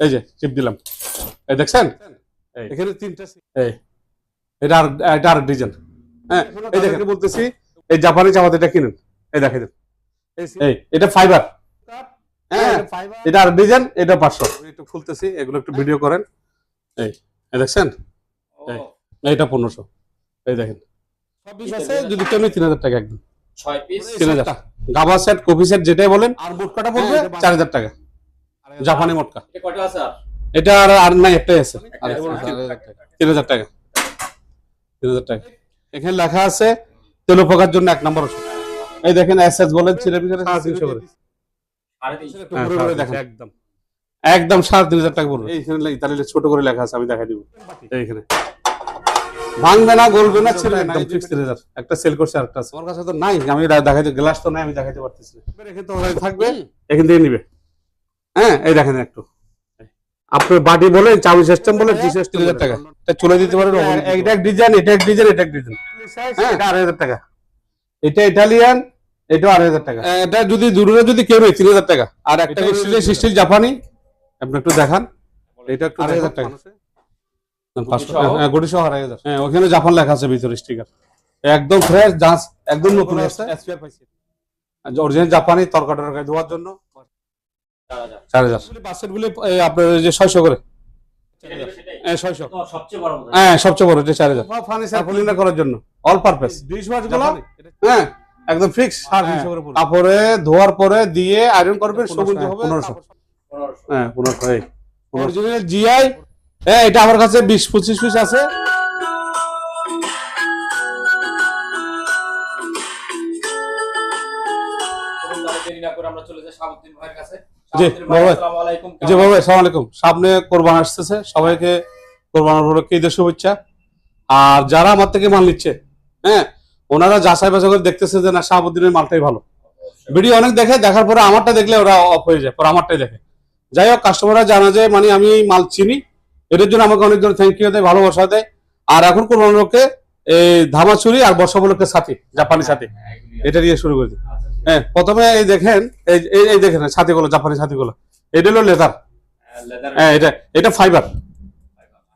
এই যে চিপ দিলাম। এই দেখছেন? এখানে তিনটা এই। এটা আর এটা আর ডিজাইন হ্যাঁ এই দেখেন। বলতেছি এই জাপানি চাপাতিটা কিনেন। এই দেখেন এই এটা ফাইবার হ্যাঁ এটা আর ডিজাইন এটা পাঁচশো। একটু খুলতেছি এগুলো একটু ভিডিও করেন। এই এই দেখছেন? এই, এইটা পনেরোশো। এই দেখেন। আছে? যদি কেউ তিন হাজার টাকা একদম। ছয় পিস তিন হাজার। গাবা সেট কপি সেট যেটাই বলেন আর মোটকাটা পড়বে? চার হাজার টাকা। জাপানি মোটকা। এটা আর? আর আর নাই একটাই আছে। তিন হাজার টাকা। তিন হাজার টাকা। এখানে লেখা আছে তেল পোকার জন্য এক নম্বর ওষুধ। এই দেখেন এস এস বলেন ছেলে পিছনে সাড়ে তিনশো করে। দেখেন। একদম। একদম সাড়ে তিন হাজার টাকা পড়বে এইখানে ইতালিতে ছোট করে লেখা আছে আমি দেখাই দিব। এইখানে। ভাঙবে না গলবে না ছেলে একদম ফিক্স তিন হাজার। একটা সেল করছে আরেকটা আছে। আমার কাছে তো নাই আমি দেখাইতে গ্লাস তো নাই আমি দেখাইতে পারতেছি না। রেখে তো থাকবে। এখান থেকে নিবে। হ্যাঁ এই দেখেন একটু। আপনার বাটি বলেন চাবি সিস্টেম বলে জি সিস্টেম হাজার টাকা। এটা চলে দিতে পারেন এটা এক ডিজাইন এটা এক ডিজাইন এটা এক ডিজাইন হ্যাঁ এটা আড়াই হাজার টাকা। এটা ইটালিয়ান এটা আড়াই হাজার টাকা। এটা যদি দূরে যদি কেউ নেই তিন হাজার টাকা। আর একটা স্টিল জাপানি। আপনি একটু দেখান। এটা একটু আড়াই হাজার টাকা। হ্যাঁ গুটি সহ আড়াই হাজার। হ্যাঁ ওখানে জাপান লেখা আছে ভিতরে স্টিকার একদম ফ্রেশ জাঁচ একদম নতুন আছে অরিজিনাল জাপানি তরকা টরকারি ধোয়ার জন্য। চার হাজার চার গুলি আপনার যে ছয়শো করে। হ্যাঁ ছয়শো। তো সবচেয়ে বড় হ্যাঁ। সবচেয়ে বড় এটা চার হাজার। ফার্নিচার করার জন্য। অল পারপাস ডিশ ওয়াশগুলো হ্যাঁ একদম ফিক্স তারপরে ধোয়ার পরে দিয়ে আয়রন করবেন সুগন্ধি হবে পনেরোশো। হ্যাঁ পনেরোশো এই অরিজিনাল জিআই হ্যাঁ এটা আমার কাছে বিশ পঁচিশ পিস আছে। চলুন তাহলে দেরি না করে আমরা চলে যাই শাহাবুদ্দিন ভাইয়ের কাছে। জি, ভাই, আলাইকুম। সামনে কোরবান আসতেছে সবাইকে কোরবান উপলক্ষে ঈদের শুভেচ্ছা। আর যারা আমার থেকে মাল নিচ্ছে হ্যাঁ ওনারা যাচাই বাছাই করে দেখতেছে যে না শাহাবুদ্দিনের মালটাই ভালো। ভিডিও অনেক দেখে দেখার পরে আমারটা দেখলে ওরা অফ হয়ে যায় পরে আমারটাই দেখে। যাই হোক কাস্টমাররা জানা যায় মানে আমি এই মাল চিনি। এটার জন্য আমাকে অনেকজন থ্যাংক ইউ দেয় ভালোবাসা দেয়। আর এখন কোরবান উপলক্ষে এই ধামাচুরি আর বর্ষা উপলক্ষে সাথী জাপানি সাথী। এটা দিয়ে শুরু করে দিই। হ্যাঁ প্রথমে এই দেখেন এই এই- দেখেন ছাতিগুলো জাপানি ছাতিগুলো। এটা হলো লেদার আছে। হ্যাঁ এটা এটা ফাইবার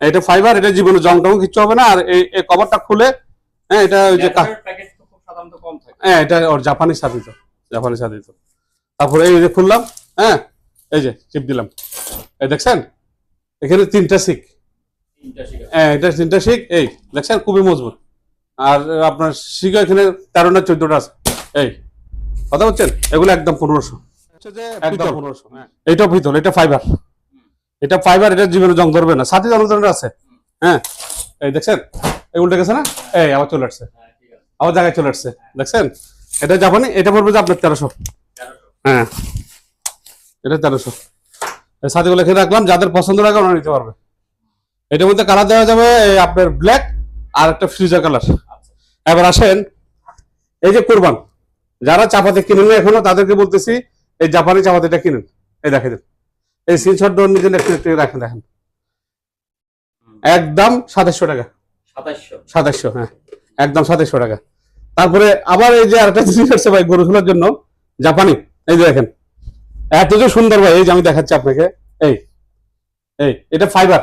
এটা ফাইবার এটা জীবনে জং টং কিচ্ছু হবে না আর এই কভারটা খুলে হ্যাঁ এটা ওই যে তো। হ্যাঁ এটা ওর জাপানি সাদিত জাপানি সাদিত তারপরে এই যে খুললাম হ্যাঁ এই যে চিপ দিলাম। এই দেখছেন? এখানে তিনটা শিক হ্যাঁ এটা তিনটা শিক এই দেখছেন? খুবই মজবুত। আর আপনার শিক এখানে তেরো না চোদ্দটা আছে। এই কথা বলছেন? এগুলো একদম পনেরোশো। একদম পনেরোশো এটা পিতল এটা ফাইবার এটা ফাইবার এটা জীবনে জং ধরবে না। সাথে জনগণের আছে। হ্যাঁ। এই দেখছেন? এই উল্টে গেছে না? এই আবার চলে আসছে। হ্যাঁ। আবার জায়গায় চলে আসছে। দেখছেন? এটা জাপানি এটা পড়বে যে আপনার তেরোশো। হ্যাঁ। এটা তেরোশো। এই সাথীগুলো এখানে রাখলাম। যাদের পছন্দ লাগে ওনারা নিতে পারবে। এটার মধ্যে কালার দেওয়া যাবে এই আপনার ব্ল্যাক আর একটা ফ্রিজার কালার। এবার আসেন। এই যে কোরবান। যারা চাপাতি কিনেন না এখনও তাদেরকে বলতেছি এই জাপানি চাপাতিটা কিনুন। এই দেখে দেন এই স্ক্রিনশট ডোর নিজের একটু একটু রাখেন দেখেন। একদম সাতাশশো টাকা। সাতাশশো। হ্যাঁ। একদম সাতাশশো টাকা। তারপরে আবার এই যে আরেকটা জিনিস আসছে ভাই গরু খোলার জন্য জাপানি। এই যে দেখেন এত যে সুন্দর ভাই এই যে আমি দেখাচ্ছি আপনাকে এই এই এটা ফাইবার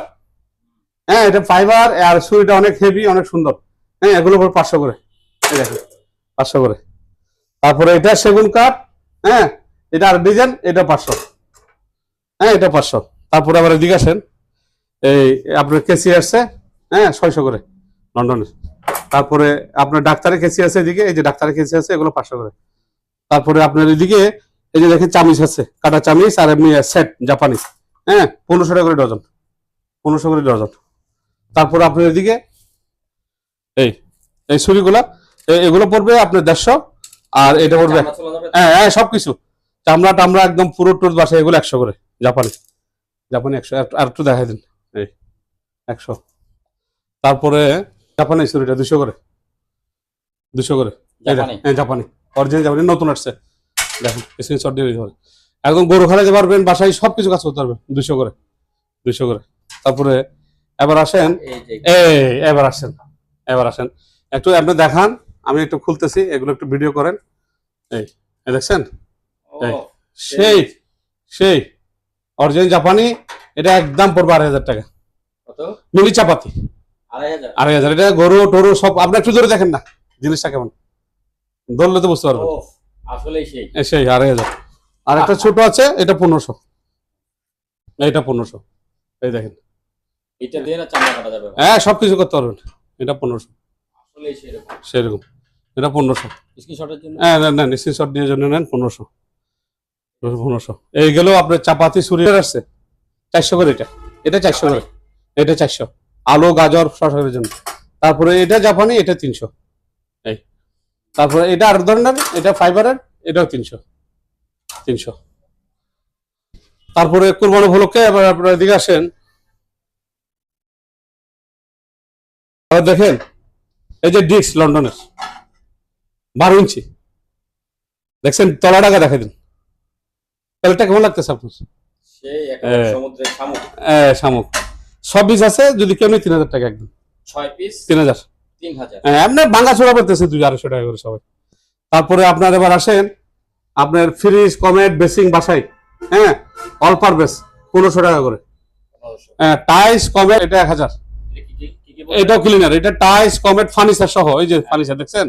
হ্যাঁ এটা ফাইবার আর সুইটা অনেক হেভি অনেক সুন্দর। হ্যাঁ এগুলো পরে পাঁচশো করে। এই দেখেন পাঁচশো করে। তারপরে এটা সেগুন কাঠ হ্যাঁ? এটা আর ডিজাইন, এটা পাঁচশো। হ্যাঁ এটা পাঁচশো। তারপরে আবার এদিকে আসেন, এই আপনার কেসি আসছে হ্যাঁ ছয়শো করে লন্ডনের তারপরে আপনার ডাক্তারের কেসি আছে এদিকে, এই যে ডাক্তারের কেসি আছে, এগুলো পাঁচশো করে। তারপরে আপনার এদিকে, এই যে দেখেন চামিচ আছে, কাটা চামিচ আর এমনি সেট জাপানিজ হ্যাঁ পনেরোশো টাকা করে ডজন, পনেরোশো করে ডজন। তারপরে আপনার এদিকে, এই এই ছুরিগুলা এগুলো পড়বে আপনার দেড়শো আর এটা পড়বে চামড়া হ্যাঁ হ্যাঁ সবকিছু। চামড়া টামড়া একদম পুরো টুর বাসা এগুলো একশো করে জাপানি। জাপানি একশো আর- একটু দেখাই দিন। এই একশো। তারপরে জাপানি ছুরিটা দুশো করে। দুশো করে? হ্যাঁ জাপানি। অরিজিনাল জাপানি নতুন আসছে। দেখুন স্ক্রিনশট দিয়ে দিতে একদম গরু খেলাতে পারবেন বাসায় সবকিছু কাজ করতে পারবেন দুশো করে। দুশো করে। তারপরে এবার আসেন এই এই এবার আসেন এবার আসেন। একটু আপনি দেখান আমি একটু খুলতেছি এগুলো একটু ভিডিও করেন। এই দেখছেন? সেই। সেই অরিজিনাল জাপানি এটা একদম পড়বে আড়াই হাজার টাকা। মিলি চাপাতি। আড়াই হাজার। এটা গরু টরু সব আপনি একটু ধরে দেখেন না জিনিসটা কেমন। ধরলে তো বুঝতে পারবেন। সেই। আড়াই হাজার। আর একটা ছোট আছে এটা পনেরোশো। এটা পনেরোশো। এই দেখেন। এটা দিয়ে না চামড়া কাটা যাবে? হ্যাঁ সব কিছু করতে পারবেন। এটা পনেরোশো। সেরকম। এটা পনেরোশো। স্ক্রিনশটের জন্য? হ্যাঁ নেন নেন স্ক্রিনশট দিয়ে জন্য নেন পনেরোশো। পনেরোশো। এই গেলেও আপনার চাপাতি সুরিয়ার আসছে চারশো করে এটা। এটা চারশো করে এটা চারশো। আলু গাজর শশার জন্য। তারপরে এটা জাপানি এটা তিনশো। এই তারপরে এটা আর ধরনের এটা ফাইবারের এটাও তিনশো। তিনশো। তারপরে কোরবানি উপলক্ষে এবার আপনারা এদিকে আসেন। দেখেন এই যে ডিক্স লন্ডনের। বারো ইঞ্চি। দেখছেন? তলা টাকা দেখা দিন। তেলটা কেমন লাগতেছে আপনার? শামুক। সব বীজ আছে যদি কেউ নেই তিন হাজার টাকা একদম। ছয় পিস তিন হাজার। এমনি ভাঙা ছোড়া পড়তেছে দুই আড়াইশো টাকা করে সবাই। তারপরে আপনার এবার আসেন আপনার ফ্রিজ কমেট বেসিং বাসাই হ্যাঁ? অল পারবেস পনেরোশো টাকা করে। টাইস কমেট এটা এক হাজার? এটাও ক্লিনার এটা টাইস কমেট ফার্নিচার সহ এই যে ফার্নিচার দেখছেন?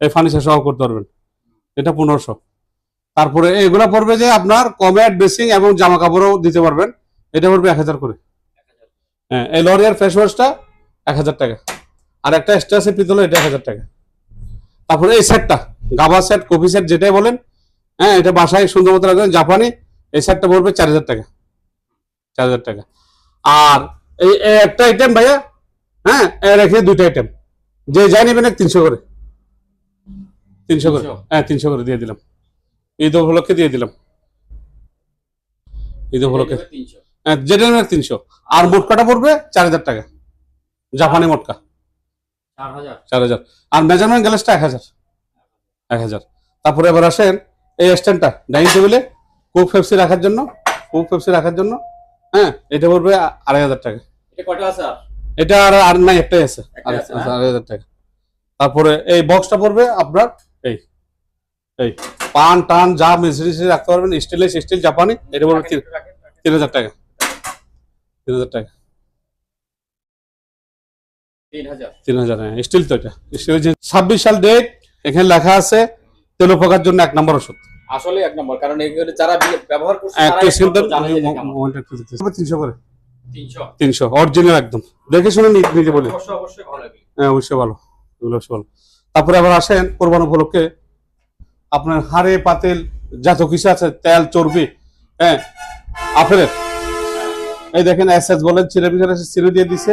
এই ফার্নিচার সহ করতে পারবেন। এটা পনেরোশো। তারপরে এগুলা পড়বে যে আপনার কমেট বেসিং এবং জামা কাপড়ও দিতে পারবেন। এটা পড়বে এক হাজার করে। হ্যাঁ এই লরিয়ার ফেস ওয়াশটা এক হাজার টাকা। আর একটা এক্সট্রা আছে পিতলে এটা এক হাজার টাকা। তারপরে এই সেটটা গাবা সেট কফি সেট যেটাই বলেন হ্যাঁ এটা বাসায় সুন্দর মতো রাখবেন জাপানি, এই সেটটা পড়বে চার হাজার টাকা। চার হাজার টাকা। আর এই একটা আইটেম ভাইয়া হ্যাঁ রেখে দুইটা আইটেম যে যাই নেবেন তিনশো করে। তিনশো করে। হ্যাঁ তিনশো করে দিয়ে দিলাম। ঈদ উপলক্ষে দিয়ে দিলাম। ঈদ উপলক্ষে। হ্যাঁ, যেটা নেবেন তিনশো। আর মোটকাটা পড়বে চার হাজার টাকা। জাপানি মোটকা। চার হাজার। আর মেজারমেন্ট গ্লাসটা এক হাজার। এক হাজার। তারপরে এবার আসেন এই স্ট্যান্ডটা ডাইনিং টেবিলে কোক ফেপসি রাখার জন্য কোক ফেপসি রাখার জন্য হ্যাঁ এটা পড়বে আড়াই হাজার টাকা। এটা আর? আর নাই একটাই আছে। আড়াই হ্যাঁ? আড়াই হাজার টাকা। তারপরে এই বক্সটা পড়বে আপনার এই এই। পান টান যা রাখতে পারবেন স্টিলের স্টিল জাপানি এটা পড়বে তিন হাজার টাকা। তিন হাজার টাকা। তিন হাজার। হ্যাঁ স্টিল তো এটা। স্টিল ছাব্বিশ সাল ডেট এখানে লেখা আছে তেলো পোকার জন্য এক নম্বর ওষুধ। আসলে এক নম্বর কারণ এগুলো যারা ব্যবহার করছে তিনশো করে? তিনশো। তিনশো অরিজিনাল একদম। দেখে শুনে নিজে বলি। হ্যাঁ অবশ্যই ভালো। অবশ্যই ভালো। তারপরে আবার আসেন কোরবান উপলক্ষে। আপনার হাড়ে পাতেল যত কিছু আছে তেল চর্বি হ্যাঁ আপেলের এই দেখেন এস এস বলেন চিরে ভিতরে চিরে দিয়ে দিছে।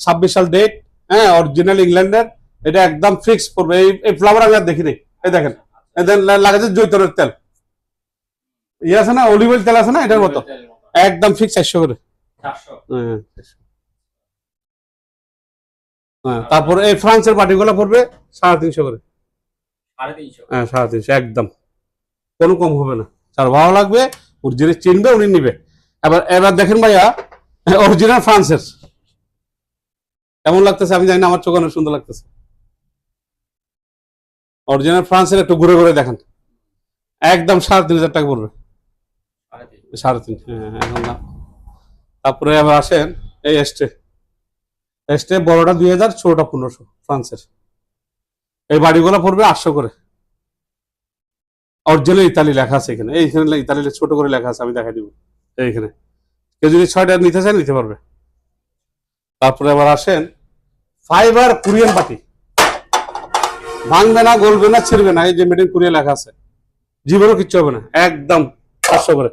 ছাব্বিশ সাল ডেট হ্যাঁ অরিজিনাল ইংল্যান্ডের। এটা একদম ফিক্স করবে এই এই ফ্লাওয়ার আমি আর দেখি নাই এই দেখেন এই দেখেন লাগাচ্ছে জৈতনের তেল। ইয়ে আছে না অলিভ অয়েল তেল আছে না এটার মতো? একদম ফিক্স চারশো করে। হ্যাঁ, হ্যাঁ তারপরে এই ফ্রান্সের পার্টিগুলো পড়বে সাড়ে তিনশো করে। হ্যাঁ সাড়ে তিনশো একদম। কোনো কম হবে না। যার ভালো লাগবে ওর যিনি চিনবে উনি নিবে। এবার এবার দেখেন ভাইয়া অরিজিনাল ফ্রান্সের। কেমন লাগতেছে? আমি জানি না আমার চোখ অনেক সুন্দর লাগতেছে। অরিজিনাল ফ্রান্সের একটু ঘুরে ঘুরে দেখেন। একদম সাড়ে তিন হাজার টাকা পড়বে। সাড়ে তিন। সাড়ে তিন হ্যাঁ এখন না। তারপরে আবার আসেন এই এস্টে এস্টে বড়টা দুই হাজার ছোটটা পনেরোশো ফ্রান্সের। এই বাড়িগুলো পড়বে আটশো করে। অরিজিনাল ইতালি লেখা আছে এখানে। এইখানে ইতালি ছোট করে লেখা আছে আমি দেখাই দিব। এইখানে কেউ যদি ছয়টা নিতে চায় নিতে পারবে। তারপরে আবার আসেন ফাইবার কোরিয়ান পাটি ভাঙবে না গলবে না ছিড়বে না এই যে মেড ইন কোরিয়া লেখা আছে। জীবনও কিচ্ছু হবে না একদম সাতশো করে।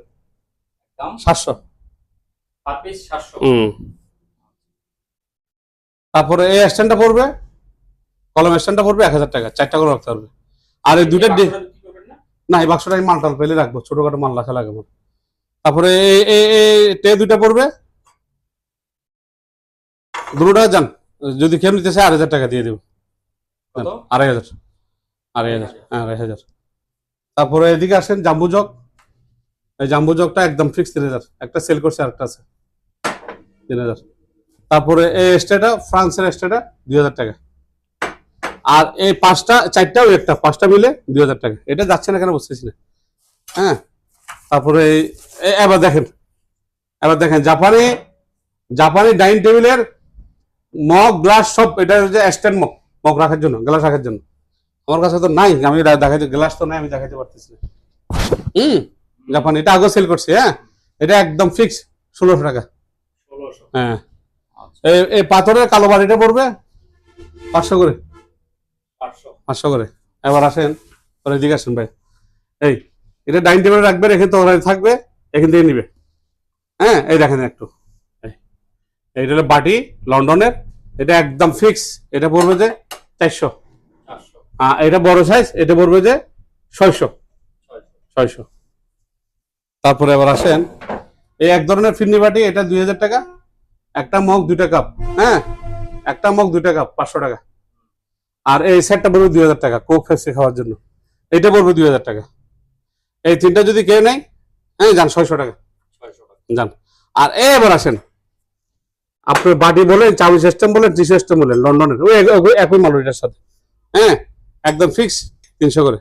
সাতশো। সাতশো। তারপরে এই স্ট্যান্ডটা পড়বে কলম স্ট্যান্ডটা পড়বে এক হাজার টাকা চারটা করে রাখতে হবে আর এই দুইটা না? এই বাক্সটা আমি মালটাল পেলে রাখব ছোটখাটো মাল রাখা লাগে আমার। তারপরে টে দুইটা পড়বে। দুটা যান যদি কেউ নিতে চায় আড়াই হাজার টাকা দিয়ে দেবো। আড়াই হাজার। আড়াই হাজার হ্যাঁ আড়াই হাজার। তারপরে এদিকে আসেন জাম্বু জগ এই জাম্বু জগটা একদম ফিক্স তিন হাজার একটা সেল করছে আরেকটা আছে। তিন হাজার। তারপরে এই স্টেটা ফ্রান্সের স্টেটা দুই হাজার টাকা। আর এই পাঁচটা চারটা ওই একটা পাঁচটা মিলে দুই হাজার টাকা। এটা যাচ্ছে না কেন বুঝতেছি না? হ্যাঁ? তারপরে এবার দেখেন এবার দেখেন জাপানি জাপানি ডাইনিং টেবিলের মগ গ্লাস সব এটা হচ্ছে স্ট্যান্ড মগ মগ রাখার জন্য গ্লাস রাখার জন্য। আমার কাছে তো নাই আমি দেখাইতে গ্লাস তো নাই আমি দেখাইতে পারতেছি না। হুম? জাপানি এটা আগে সেল করছি হ্যাঁ? এটা একদম ফিক্স ষোলোশো টাকা। ষোলোশো। হ্যাঁ। এই পাথরের কালো বাড়িটা পড়বে? পাঁচশো করে। পাঁচশো। করে। এবার আসেন পরে এদিকে আসেন ভাই। এই এটা ডাইনিং টেবিলে রাখবেন এখানে তো ওরা থাকবে এখান থেকে নিবে। হ্যাঁ এই দেখেন একটু। এইটা হলো বাটি লন্ডনের। এটা একদম ফিক্স। এটা পড়বে যে চারশো। আর এটা বড় সাইজ এটা পড়বে যে ছয়শো। ছয়শো। ছয়শো। তারপরে এবার আসেন এই এক ধরনের ফিরনি বাটি এটা দুই হাজার টাকা। একটা মগ দুইটা কাপ হ্যাঁ? একটা মগ দুইটা কাপ পাঁচশো টাকা। আর এই সেটটা পড়বে দুই হাজার টাকা কোক ফেসে খাওয়ার জন্য। এটা পড়বে দুই হাজার টাকা। এই তিনটা যদি কেউ নেয় হ্যাঁ যান ছয়শো টাকা। যান। আর এবার আসেন। আপনার বাটি বলেন চাবি সিস্টেম বলেন টি সিস্টেম বলেন লন্ডনের। ওই একই মাল ওইটার সাথে। হ্যাঁ একদম ফিক্স তিনশো করে।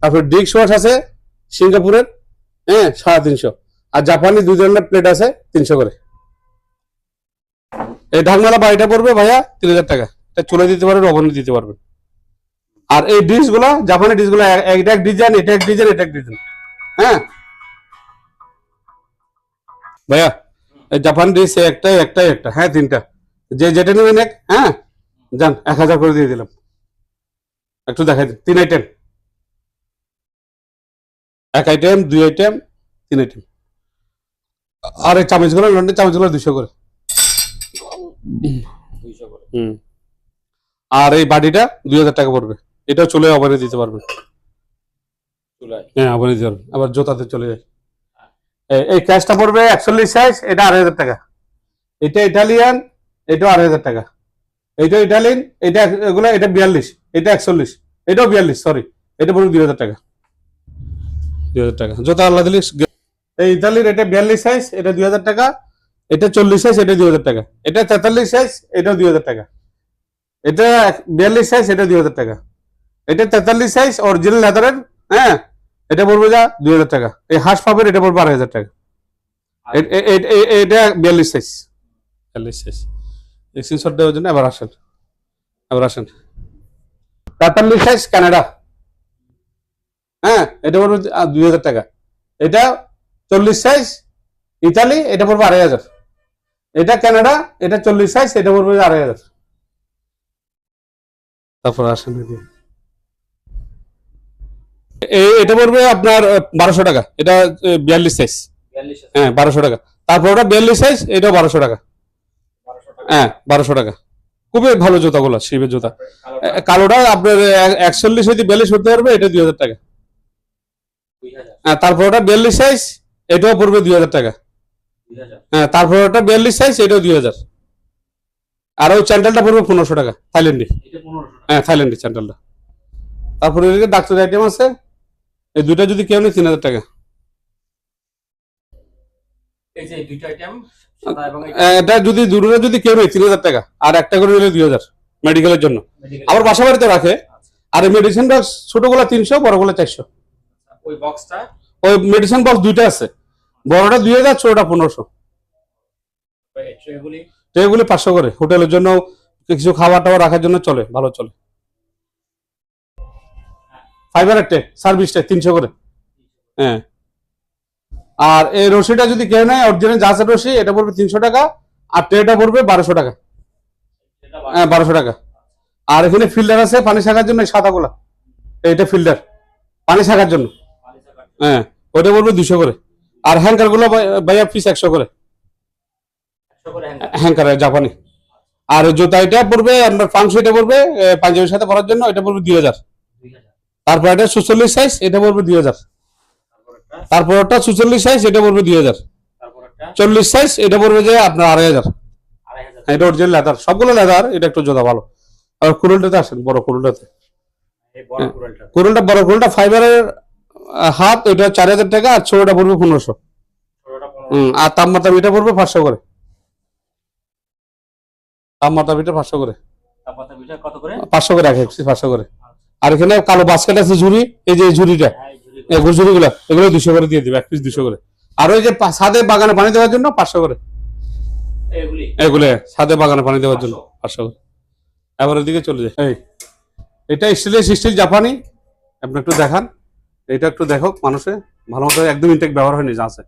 তারপর ডিক্স ওয়াশ আছে সিঙ্গাপুরের হ্যাঁ সাড়ে তিনশো। আর জাপানি দুই ধরনের প্লেট আছে তিনশো করে। এই ঢাকমালা বাড়িটা পড়বে ভাইয়া তিন হাজার টাকা। চলে দিতে পারবেন, ওভেনে দিতে পারবেন। আর এই ডিশগুলো জাপানি ডিশগুলো এ- এটা এক ডিজাইন, এটা এক ডিজাইন, এটা এক ডিজাইন। হ্যাঁ? ভাইয়া, এই জাপান ডিশ একটাই একটাই একটা। হ্যাঁ তিনটা। যে যেটা নেবেন এক হ্যাঁ? যান, এক হাজার করে দিয়ে দিলাম। একটু দেখাই দিন। তিন আইটেম এক আইটেম দুই আইটেম তিন আইটেম আর এই চামচগুলো লন্ডন চামচগুলো দুশো করে। হুম। আর এই বাড়িটা দুই হাজার টাকা পড়বে। এটাও চলে অবারে দিতে পারবেন হ্যাঁ আবার দিতে পারবেন আবার জোতাতে চলে যায়। এই- এই ক্যাশটা পড়বে একচল্লিশ সাইজ এটা আড়াই হাজার টাকা। এটা ইটালিয়ান এটাও আড়াই হাজার টাকা। এটা ইটালিয়ান এটা এগুলো এটা বিয়াল্লিশ এটা একচল্লিশ এটাও বিয়াল্লিশ সরি এটা পড়বে দুই হাজার টাকা। দুই হাজার টাকা। জোতা আল্লাহ দিলি এই ইতালির এটা বিয়াল্লিশ সাইজ এটা দুই হাজার টাকা। এটা চল্লিশ সাইজ এটা দুই হাজার টাকা। এটা তেতাল্লিশ সাইজ এটাও দুই হাজার টাকা। এটা বিয়াল্লিশ সাইজ এটা দুই হাজার টাকা। এটা তেতাল্লিশ সাইজ অরিজিনাল লেদারের হ্যাঁ? এটা পড়বে যা দুই হাজার টাকা। এই হাঁস পাবের এটা পড়বে আড়াই হাজার টাকা। এ- এটা বিয়াল্লিশ সাইজ বিয়াল্লিশ সাইজ স্ক্রিনশট দেওয়ার জন্য এবার আসেন। এবার আসেন। তেতাল্লিশ সাইজ কানাডা হ্যাঁ এটা পড়বে দুই হাজার টাকা। এটা চল্লিশ সাইজ ইতালি এটা পড়বে আড়াই হাজার। এটা কানাডা এটা চল্লিশ সাইজ এটা পড়বে আড়াই হাজার। তারপর আসেন এটা পড়বে আপনার বারোশো টাকা। এটা বিয়াল্লিশ সাইজ হ্যাঁ বারোশো টাকা। তারপর ওটা বিয়াল্লিশ সাইজ এটাও বারোশো টাকা। হ্যাঁ বারোশো টাকা। খুবই ভালো জুতাগুলো শিবের জুতা। কালোটা। আপনার একচল্লিশ হইতে বিয়াল্লিশ করতে পারবে এটা দুই হাজার টাকা। হ্যাঁ তারপর ওটা বিয়াল্লিশ সাইজ এটাও পড়বে দুই হাজার টাকা। হ্যাঁ তারপর ওটা বিয়াল্লিশ সাইজ এটাও দুই হাজার। আর ওই চ্যান্ডেলটা পড়বে পনেরোশো টাকা থাইল্যান্ডি হ্যাঁ থাইল্যান্ডি চ্যান্ডেলটা তারপরে এদিকে ডাক্তার আইটেম আছে। এই দুইটা যদি কেউ নেই তিন হাজার টাকা। এটা যদি দুটোটা যদি কেউ নেই তিন হাজার টাকা। আর একটা করে নিলে দুই হাজার মেডিকেলের জন্য। আবার বাসা বাড়িতে রাখে। আর মেডিসিন বক্স ছোটগুলো তিনশো বড়গুলো চারশো। ওই বক্সটা ওই মেডিসিন বক্স দুইটা আছে। বড়টা দুই হাজার, ছোটটা পনেরোশো। ট্রেগুলি পাঁচশো করে। হোটেলের জন্য কিছু খাবার টাবার রাখার জন্য চলে, ভালো চলে। ফাইবার টে সার্ভিসটা তিনশো করে। হ্যাঁ। আর এই রশিটা যদি কেউ নেয় অরিজিনাল জাহাজের রশি, এটা পড়বে তিনশো টাকা, আর ট্রেটা পড়বে বারোশো টাকা। হ্যাঁ বারোশো টাকা। আর এখানে ফিল্টার আছে, পানি শাখার জন্য এই সাদাগুলা। এইটা ফিল্টার পানি শাখার জন্য। হ্যাঁ ওটা পড়বে দুশো করে। আর হ্যাঙ্কারগুলো ভাইয়া পিস একশো করে। হ্যাঙ্কার জাপানি। আর জুতা এটা পড়বে আপনার পাঁচশো এটা পড়বে পাঞ্জাবির সাথে পরার জন্য এটা পড়বে দুই হাজার। তারপর এটা সুচল্লিশ সাইজ এটা পড়বে দুই হাজার। তারপর ওটা সুচল্লিশ সাইজ এটা পড়বে দুই হাজার। চল্লিশ সাইজ এটা পড়বে যে আপনার আড়াই হাজার। এটা অরিজিনাল লেদার সবগুলো লেদার এটা একটু জোদা ভালো। আর কুরুলটাতে আসেন বড় কুরুলটাতে কুরুলটা বড় কুরুলটা ফাইবারের হাত ওইটা চার হাজার টাকা আর ছোটটা পড়বে পনেরোশো। হুম, আর তাপমাত্রা মিটার পড়বে পাঁচশো করে। তাপমাত্রা মিটার পাঁচশো করে। পাঁচশো করে রাখে পাঁচশো করে। আর এখানে কালো বাস্কেট আছে ঝুড়ি এই যে ঝুড়িটা হ্যাঁ ঝুড়িগুলো। এগুলো দুশো করে দিয়ে দিবে এক পিস দুশো করে। আর ওই যে ছাদে বাগানে পানি দেওয়ার জন্য পাঁচশো করে। এগুলো? ছাদে বাগানে পানি দেওয়ার জন্য পাঁচশো। করে। এবার ওদিকে চলে যায় এই এটা স্টিলের স্টিল জাপানি। আপনি একটু দেখান। এটা একটু দেখো মানুষে ভালো মতো একদম ইনটেক ব্যবহার হয়নি যা আছে।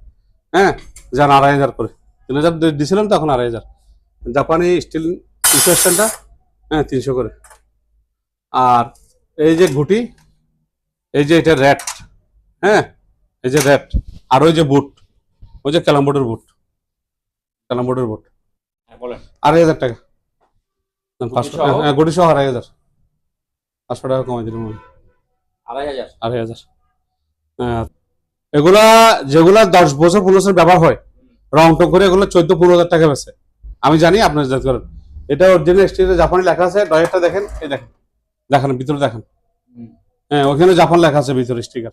হ্যাঁ? যান আড়াই হাজার করে। তিন হাজার দি- দিছিলাম তো এখন আড়াই হাজার। জাপানি স্টিল ইনস্টেশনটা হ্যাঁ তিনশো করে। আর এই যে ঘুটি এই যে এটা র্যাট হ্যাঁ? এই যে র্যাট আর ওই যে বুট ওই যে ক্যালামবোর্ডের বুট ক্যালামবোর্ডের বুট আড়াই হাজার টাকা। পাঁচশো? হ্যাঁ গুটি সহ আড়াই হাজার। পাঁচশো টাকা কমাই দিলাম আড়াই হাজার। আড়াই হাজার। এগুলা যেগুলা দশ বছর পনেরো বছর ব্যবহার হয় রং টং করে এগুলো চোদ্দ পনেরো হাজার টাকা বেছে আমি জানি আপনার জাত করেন এটা অরিজিনাল স্টিলে জাপানি লেখা আছে ডয়েরটা দেখেন এই দেখেন দেখেন ভিতরে দেখেন। হ্যাঁ ওখানে জাপান লেখা আছে ভিতরে স্টিকার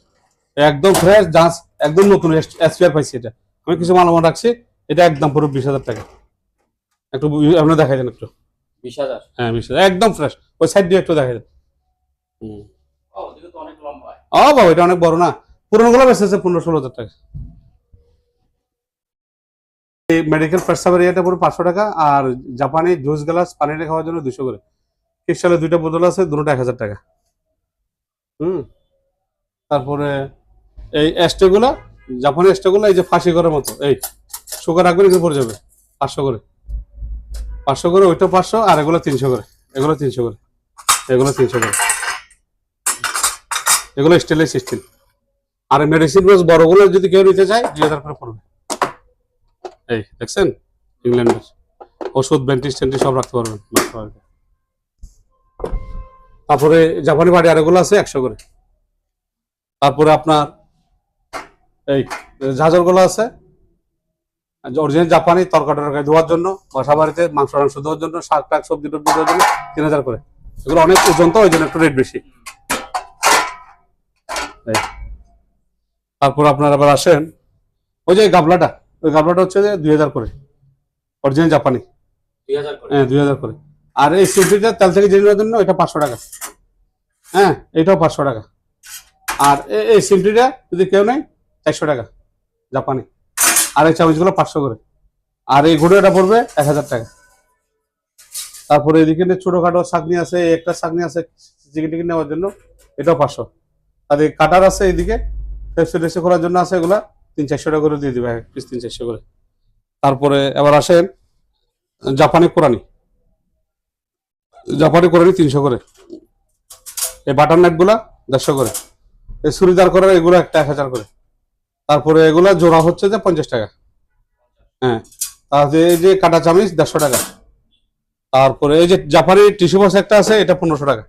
একদম ফ্রেশ জাঁচ একদম নতুন এসপিআর পাইছি এটা। আমি কিছু মালামাল রাখছি এটা একদম পুরো বিশ হাজার টাকা। একটু আপনার দেখাই দেন একটু। বিশ হাজার? হ্যাঁ বিশ হাজার একদম ফ্রেশ ওই সাইড দিয়ে একটু দেখাই দেন। হুম। ও ওদিকে তো অনেক ও বাবা এটা অনেক বড় না। পুরনো গুলো বেঁচেছে পনেরো ষোলো হাজার টাকা। এই মেডিকেল পেটসাপের ইয়েটা পুরো পাঁচশো টাকা, আর জাপানি জুস গ্লাস পানিটা খাওয়ার জন্য দুশো করে। ক্রিস্টালের দুইটা বোতল আছে দুটো এক হাজার টাকা। হুম? তারপরে এই অ্যাস্টেগুলো জাপানি অ্যাস্টেগুলো এই যে ফাঁসি করার মতো, এই সুগার রাখবেন, এগুলো পড়ে যাবে, পাঁচশো করে। পাঁচশো করে, ওইটা পাঁচশো, আর এগুলো তিনশো করে, এগুলো তিনশো করে, এগুলো তিনশো করে। এগুলো স্টেনলেস স্টিল আর মেডিসিন বক্স বড়গুলো যদি কেউ নিতে চায় দুই হাজার করে পড়বে এই, দেখছেন? ইংল্যান্ডের ওষুধ, ব্যান্টিস, ট্যান্টিস সব রাখতে পারবেন। তারপরে জাপানি বাড়ি আর এগুলো আছে, একশো করে। তারপরে আপনার, এই, ঝাঁঝরগুলো আছে। অরিজিনাল জাপানি, তরকারি টরকারি ধোয়ার জন্য, বাসা বাড়িতে মাংস টাংস ধোয়ার জন্য, শাক টাক, সবজি টবজি ধোয়ার জন্য তিন হাজার করে। এগুলো অনেক ওজন তো, ওই জন্য একটু রেট বেশি। তারপর আপনার আবার আসেন। ওই যে গাবলাটা ওই গাবলাটা হচ্ছে যে দুই হাজার করে অরিজিনাল জাপানি দুই হাজার করে। হ্যাঁ দুই হাজার করে। আর এই সিফটিটা তেল থেকে জেনে নেওয়ার জন্য এটা পাঁচশো টাকা। হ্যাঁ এটাও পাঁচশো টাকা। আর এই সিমটিটা যদি কেউ নেয় একশো টাকা জাপানি আর এই চামচগুলো পাঁচশো করে। আর এই ঘুড়োটা পড়বে এক হাজার টাকা। তারপরে এদিকে ছোটখাটো শাকনি আছে একটা শাকনি আছে চিকেন টিকেন নেওয়ার জন্য এটাও পাঁচশো। আর এই কাটার আছে এইদিকে টেপসি করার জন্য আছে এগুলা, তিন চারশো টাকা করে দিয়ে দিবে পিস তিন চারশো করে। তারপরে এবার আসেন, জাপানি কোরআনি জাপানি কোরআনি তিনশো করে। এই বাটার নাইটগুলা দেড়শো করে। এই চুড়িদার করার এগুলো একটা এক হাজার করে। তারপরে এগুলা জোড়া হচ্ছে যে পঞ্চাশ টাকা। হ্যাঁ তারপরে এই যে কাটা চামিচ দেড়শো টাকা। তারপরে এই যে জাপানি টিস্যু বক্স একটা আছে, এটা পনেরোশো টাকা।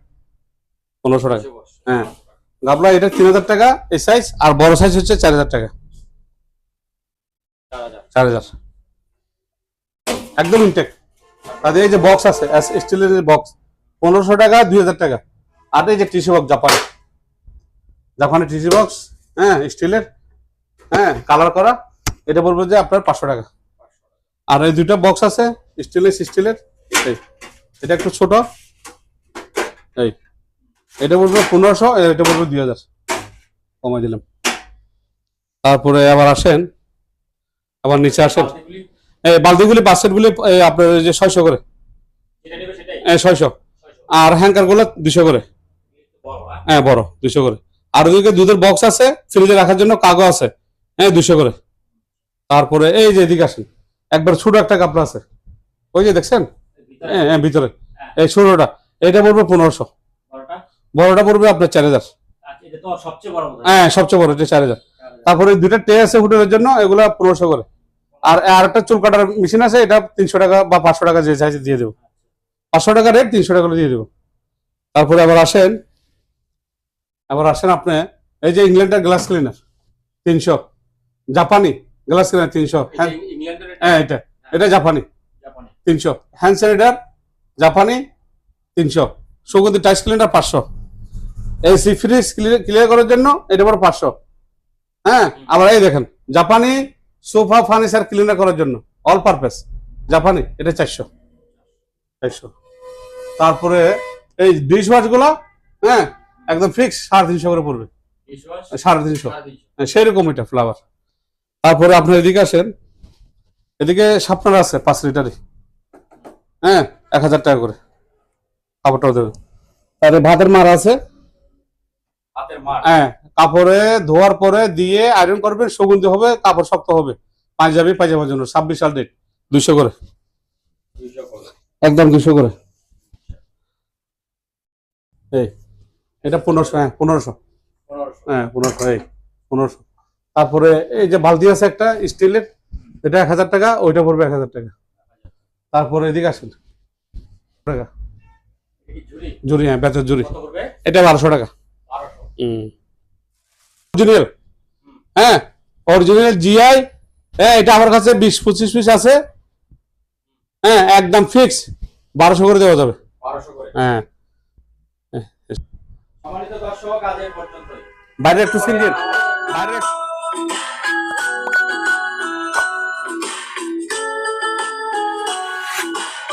পনেরোশো টাকা। হ্যাঁ গাবলা, এটা তিন হাজার টাকা, এই সাইজ আর বড় সাইজ হচ্ছে চার হাজার টাকা। চার হাজার। একদম ইনটেক তাদের এই যে বক্স আছে স্টিলের বক্স পনেরোশো টাকা, দুই হাজার টাকা। আর এই যে টিসি বক্স জাপানি জাপানি টিসি বক্স হ্যাঁ স্টিলের হ্যাঁ কালার করা, এটা বলব যে আপনার পাঁচশো টাকা। আর এই দুইটা বক্স আছে স্টিলের স্টিলের এটা একটু ছোট। এটা বলব পনেরোশো এটা বলব দুই হাজার। কমাই দিলাম। তারপরে আবার আসেন। আবার নিচে আসেন। বালতিগুলি? এই বালতিগুলি বাস্কেটগুলি আপনার যে ছয়শো করে। এই ছয়শো। আর হ্যাঙ্কারগুলো দুশো করে হ্যাঁ? হ্যাঁ বড় দুশো করে। আর ওদিকে দুধের বক্স আছে ফ্রিজে রাখার জন্য কাগজ আছে। হ্যাঁ দুশো করে। তারপরে এই যে এদিকে আসেন। একবার ছোট একটা কাপড় আছে। ওই যে দেখছেন? হ্যাঁ হ্যাঁ, ভিতরে। এই ছোটটা এটা পড়বে পনেরোশো। বড়টা পড়বে আপনার চার হাজার। আচ্ছা, হয়। হ্যাঁ সবচেয়ে বড় এটা চার হাজার। তারপরে দুইটা টে আছে হোটেলের জন্য এগুলা পনেরোশো করে। আর আর একটা চুল কাটার মেশিন আছে এটা তিনশো টাকা বা পাঁচশো টাকা যে চাইছে দিয়ে দেবো। পাঁচশো টাকা রেট তিনশো টাকা করে দিয়ে দেবো। তারপরে আবার আসেন আবার আসেন আপনি এই যে ইংল্যান্ডের গ্লাস ক্লিনার তিনশো। জাপানি গ্লাস ক্লিনার তিনশো। এই হ্যাঁ এটা? হ্যাঁ, এটা। জাপানি। তিনশো। হ্যান্ড স্যানিটার জাপানি তিনশো। সুগন্ধি টাইস ক্লিনার পাঁচশো। এই ফ্রিজ ক্লিয়ার করার জন্য এটা বড় পাঁচশো। হ্যাঁ? আবার এই দেখেন জাপানি সোফা ফার্নিচার ক্লিনার করার জন্য অল পারপাস জাপানি এটা চারশো। চারশো। তারপরে এই ডিশ ওয়াশগুলো হ্যাঁ একদম ফিক্স সাড়ে তিনশো করে পড়বে। সাড়ে তিনশো। হ্যাঁ, সেরকম এটা ফ্লাওয়ার তারপরে আপনার এদিকে আসেন এদিকে সাপনার আছে পাঁচ লিটারই। হ্যাঁ এক হাজার টাকা করে। কাপড়টাও দেবেন। তারপরে ভাতের মার আছে হ্যাঁ কাপড়ে ধোয়ার পরে দিয়ে আয়রন করবেন সুগন্ধি হবে কাপড় শক্ত হবে। পাঞ্জাবি পায়জামার জন্য ছাব্বিশ সাল ডেট দুইশো করে। একদম দুশো করে। এই এটা পনেরোশো হ্যাঁ পনেরোশো। হ্যাঁ পনেরোশো এই পনেরোশো। তারপরে এই যে বালতি আছে একটা স্টিলের এটা এক হাজার টাকা ওইটা পড়বে এক হাজার টাকা। তারপরে এদিকে আসেন। টাকা। জুড়ি হ্যাঁ বেতের জুড়ি এটা বারোশো টাকা। অরিজিনাল হ্যাঁ অরিজিনাল জিআই হ্যাঁ এটা আমার কাছে বিশ পঁচিশ পিস আছে। হ্যাঁ একদম ফিক্স বারোশো করে দেওয়া যাবে। বারোশো করে। হ্যাঁ। বাইরে একটু সিঙ্গেল বাইরে